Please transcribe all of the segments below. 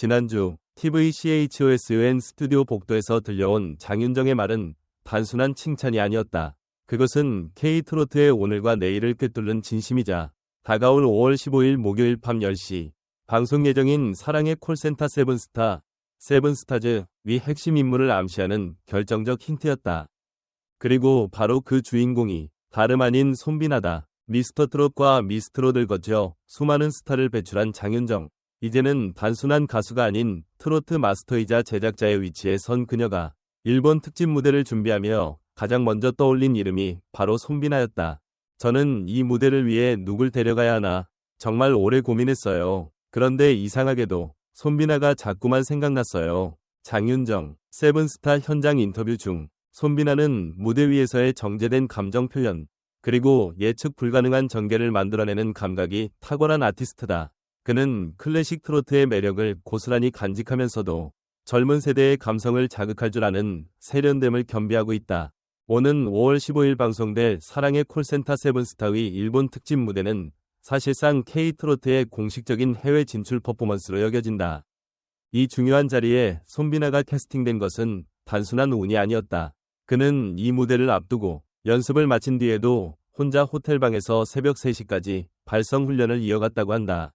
지난주 TVCHOSUN 스튜디오 복도에서 들려온 장윤정의 말은 단순한 칭찬이 아니었다. 그것은 K트로트의 오늘과 내일을 꿰뚫는 진심이자 다가올 5월 15일 목요일 밤 10시 방송 예정인 사랑의 콜센터 세븐스타 세븐스타즈 위 핵심 인물을 암시하는 결정적 힌트였다. 그리고 바로 그 주인공이 다름 아닌 손비나다. 미스터 트롯과 미스트롯을 거쳐 수많은 스타를 배출한 장윤정. 이제는 단순한 가수가 아닌 트로트 마스터이자 제작자의 위치에 선 그녀가 일본 특집 무대를 준비하며 가장 먼저 떠올린 이름이 바로 손비나였다. 저는 이 무대를 위해 누굴 데려가야 하나 정말 오래 고민했어요. 그런데 이상하게도 손비나가 자꾸만 생각났어요. 장윤정, 세븐스타 현장 인터뷰 중 손비나는 무대 위에서의 정제된 감정 표현, 그리고 예측 불가능한 전개를 만들어내는 감각이 탁월한 아티스트다. 그는 클래식 트로트의 매력을 고스란히 간직하면서도 젊은 세대의 감성을 자극할 줄 아는 세련됨을 겸비하고 있다. 오는 5월 15일 방송될 사랑의 콜센터 세븐스타의 일본 특집 무대는 사실상 K트로트의 공식적인 해외 진출 퍼포먼스로 여겨진다. 이 중요한 자리에 손비나가 캐스팅된 것은 단순한 운이 아니었다. 그는 이 무대를 앞두고 연습을 마친 뒤에도 혼자 호텔방에서 새벽 3시까지 발성 훈련을 이어갔다고 한다.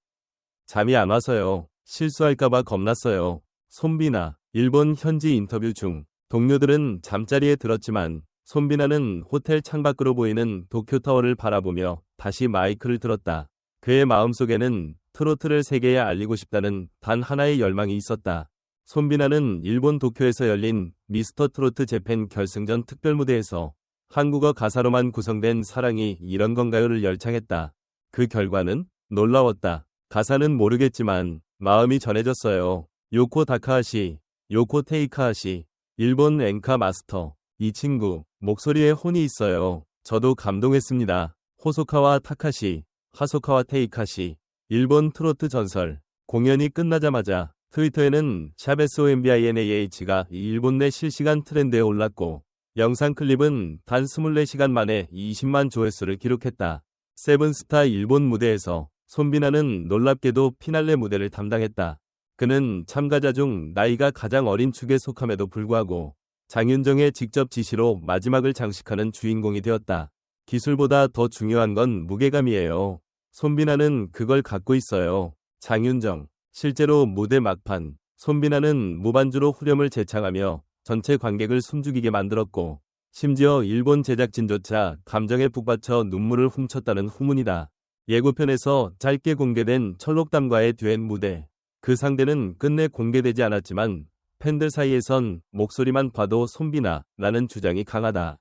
잠이 안 와서요. 실수할까봐 겁났어요. 손비나 일본 현지 인터뷰 중 동료들은 잠자리에 들었지만 손비나는 호텔 창밖으로 보이는 도쿄타워를 바라보며 다시 마이크를 들었다. 그의 마음속에는 트로트를 세계에 알리고 싶다는 단 하나의 열망이 있었다. 손비나는 일본 도쿄에서 열린 미스터 트로트 재팬 결승전 특별 무대에서 한국어 가사로만 구성된 사랑이 이런 건가요를 열창했다. 그 결과는 놀라웠다. 가사는 모르겠지만 마음이 전해졌어요. 요코 다카하시, 요코 테이카하시, 일본 앵카 마스터. 이 친구, 목소리에 혼이 있어요. 저도 감동했습니다. 호소카와 타카시, 하소카와 테이카시, 일본 트로트 전설. 공연이 끝나자마자 트위터에는 샤베스OMBINAH가 일본 내 실시간 트렌드에 올랐고 영상 클립은 단 24시간 만에 20만 조회수를 기록했다. 세븐스타 일본 무대에서 손비나는 놀랍게도 피날레 무대를 담당했다. 그는 참가자 중 나이가 가장 어린 축에 속함에도 불구하고 장윤정의 직접 지시로 마지막을 장식하는 주인공이 되었다. 기술보다 더 중요한 건 무게감이에요. 손비나는 그걸 갖고 있어요. 장윤정, 실제로 무대 막판, 손비나는 무반주로 후렴을 재창하며 전체 관객을 숨죽이게 만들었고, 심지어 일본 제작진조차 감정에 북받쳐 눈물을 훔쳤다는 후문이다. 예고편에서 짧게 공개된 철록담과의 듀엣 무대. 그 상대는 끝내 공개되지 않았지만 팬들 사이에선 목소리만 봐도 손비나 라는 주장이 강하다.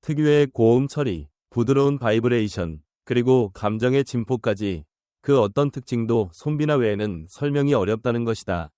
특유의 고음 처리, 부드러운 바이브레이션, 그리고 감정의 진포까지 그 어떤 특징도 손비나 외에는 설명이 어렵다는 것이다.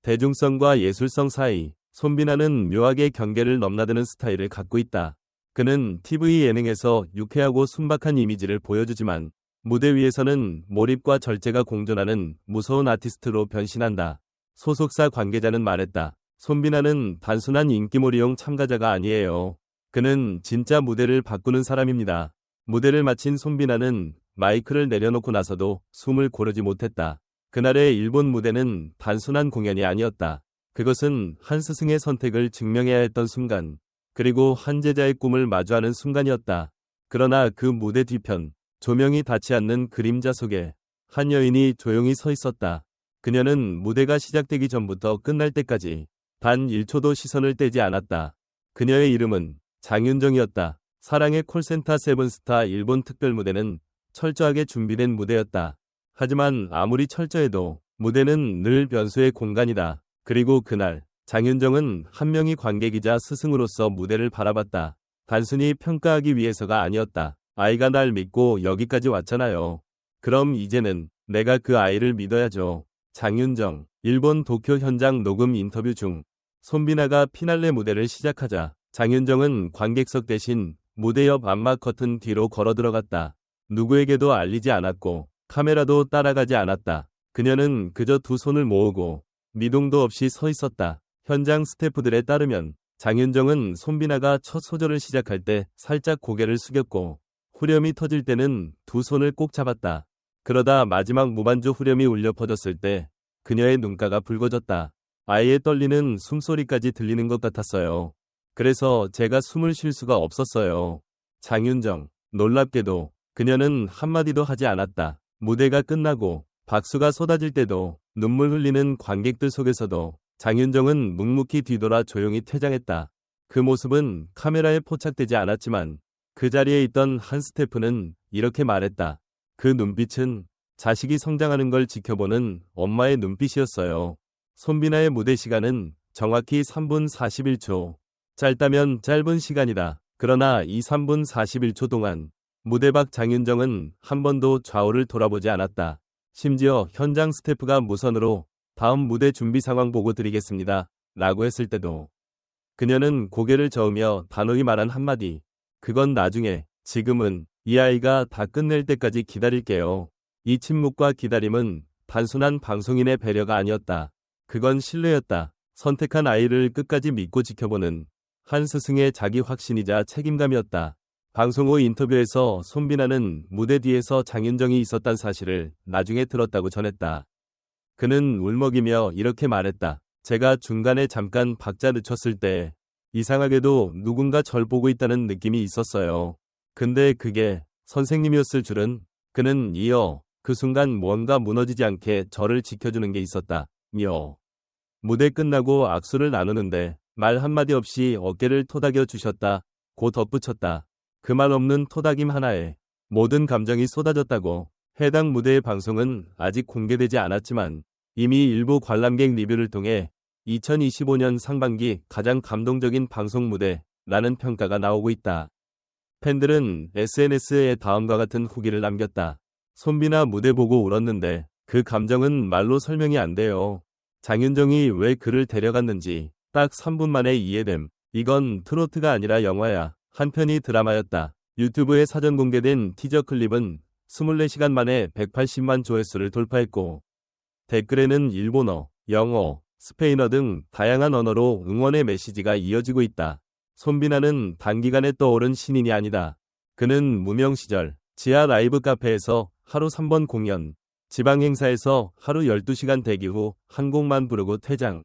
대중성과 예술성 사이 손비나는 묘하게 경계를 넘나드는 스타일을 갖고 있다. 그는 TV 예능에서 유쾌하고 순박한 이미지를 보여주지만 무대 위에서는 몰입과 절제가 공존하는 무서운 아티스트로 변신한다. 소속사 관계자는 말했다. 손비나는 단순한 인기몰이용 참가자가 아니에요. 그는 진짜 무대를 바꾸는 사람입니다. 무대를 마친 손비나는 마이크를 내려놓고 나서도 숨을 고르지 못했다. 그날의 일본 무대는 단순한 공연이 아니었다. 그것은 한 스승의 선택을 증명해야 했던 순간, 그리고 한 제자의 꿈을 마주하는 순간이었다. 그러나 그 무대 뒤편, 조명이 닿지 않는 그림자 속에 한 여인이 조용히 서 있었다. 그녀는 무대가 시작되기 전부터 끝날 때까지 단 1초도 시선을 떼지 않았다. 그녀의 이름은 장윤정이었다. 사랑의 콜센터 세븐스타 일본 특별 무대는 철저하게 준비된 무대였다. 하지만 아무리 철저해도 무대는 늘 변수의 공간이다. 그리고 그날 장윤정은 한 명의 관객이자 스승으로서 무대를 바라봤다. 단순히 평가하기 위해서가 아니었다. 아이가 날 믿고 여기까지 왔잖아요. 그럼 이제는 내가 그 아이를 믿어야죠. 장윤정, 일본 도쿄 현장 녹음 인터뷰 중 손비나가 피날레 무대를 시작하자 장윤정은 관객석 대신 무대 옆 안마 커튼 뒤로 걸어 들어갔다. 누구에게도 알리지 않았고 카메라도 따라가지 않았다. 그녀는 그저 두 손을 모으고 미동도 없이 서 있었다. 현장 스태프들에 따르면 장윤정은 손비나가 첫 소절을 시작할 때 살짝 고개를 숙였고 후렴이 터질 때는 두 손을 꼭 잡았다. 그러다 마지막 무반주 후렴이 울려 퍼졌을 때 그녀의 눈가가 붉어졌다. 아이의 떨리는 숨소리까지 들리는 것 같았어요. 그래서 제가 숨을 쉴 수가 없었어요. 장윤정, 놀랍게도 그녀는 한마디도 하지 않았다. 무대가 끝나고 박수가 쏟아질 때도 눈물 흘리는 관객들 속에서도 장윤정은 묵묵히 뒤돌아 조용히 퇴장했다. 그 모습은 카메라에 포착되지 않았지만 그 자리에 있던 한 스태프는 이렇게 말했다. 그 눈빛은 자식이 성장하는 걸 지켜보는 엄마의 눈빛이었어요. 손비나의 무대 시간은 정확히 3분 41초. 짧다면 짧은 시간이다. 그러나 이 3분 41초 동안 무대 밖 장윤정은 한 번도 좌우를 돌아보지 않았다. 심지어 현장 스태프가 무선으로 다음 무대 준비 상황 보고 드리겠습니다. 라고 했을 때도 그녀는 고개를 저으며 단호히 말한 한마디. 그건 나중에, 지금은 이 아이가 다 끝낼 때까지 기다릴게요. 이 침묵과 기다림은 단순한 방송인의 배려가 아니었다. 그건 신뢰였다. 선택한 아이를 끝까지 믿고 지켜보는 한 스승의 자기 확신이자 책임감이었다. 방송 후 인터뷰에서 손비나는 무대 뒤에서 장윤정이 있었단 사실을 나중에 들었다고 전했다. 그는 울먹이며 이렇게 말했다. 제가 중간에 잠깐 박자 늦췄을 때 이상하게도 누군가 절 보고 있다는 느낌이 있었어요. 근데 그게 선생님이었을 줄은 그는 이어 그 순간 뭔가 무너지지 않게 저를 지켜주는 게 있었다. 며 무대 끝나고 악수를 나누는데 말 한마디 없이 어깨를 토닥여 주셨다. 고 덧붙였다. 그말 없는 토닥임 하나에 모든 감정이 쏟아졌다고 해당 무대의 방송은 아직 공개되지 않았지만 이미 일부 관람객 리뷰를 통해 2025년 상반기 가장 감동적인 방송 무대라는 평가가 나오고 있다. 팬들은 SNS에 다음과 같은 후기를 남겼다. 손비나 무대 보고 울었는데 그 감정은 말로 설명이 안 돼요. 장윤정이 왜 그를 데려갔는지 딱 3분 만에 이해됨. 이건 트로트가 아니라 영화야. 한편이 드라마였다. 유튜브에 사전 공개된 티저 클립은 24시간 만에 180만 조회수를 돌파했고 댓글에는 일본어, 영어, 스페인어 등 다양한 언어로 응원의 메시지가 이어지고 있다. 손비나는 단기간에 떠오른 신인이 아니다. 그는 무명 시절 지하 라이브 카페에서 하루 3번 공연, 지방 행사에서 하루 12시간 대기 후 한 곡만 부르고 퇴장.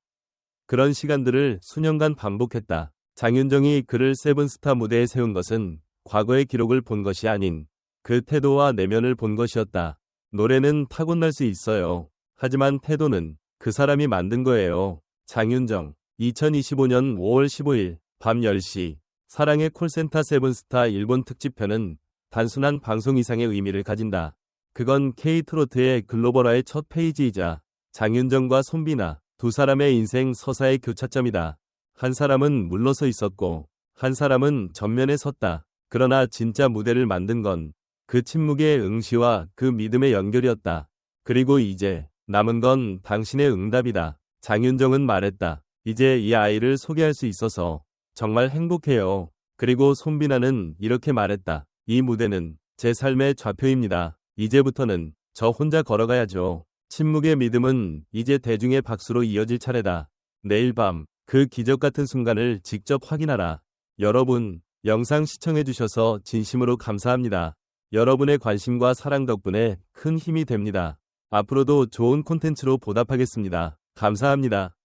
그런 시간들을 수년간 반복했다. 장윤정이 그를 세븐스타 무대에 세운 것은 과거의 기록을 본 것이 아닌 그 태도와 내면을 본 것이었다. 노래는 타고날 수 있어요. 하지만 태도는 그 사람이 만든 거예요. 장윤정 2025년 5월 15일 밤 10시 사랑의 콜센터 세븐스타 일본 특집편은 단순한 방송 이상의 의미를 가진다. 그건 K트로트의 글로벌화의 첫 페이지이자 장윤정과 손비나 두 사람의 인생 서사의 교차점이다. 한 사람은 물러서 있었고 한 사람은 전면에 섰다. 그러나 진짜 무대를 만든 건 그 침묵의 응시와 그 믿음의 연결이었다. 그리고 이제 남은 건 당신의 응답이다. 장윤정은 말했다. 이제 이 아이를 소개할 수 있어서 정말 행복해요. 그리고 손비나는 이렇게 말했다. 이 무대는 제 삶의 좌표입니다. 이제부터는 저 혼자 걸어가야죠. 침묵의 믿음은 이제 대중의 박수로 이어질 차례다. 내일 밤 그 기적 같은 순간을 직접 확인하라. 여러분, 영상 시청해주셔서 진심으로 감사합니다. 여러분의 관심과 사랑 덕분에 큰 힘이 됩니다. 앞으로도 좋은 콘텐츠로 보답하겠습니다. 감사합니다.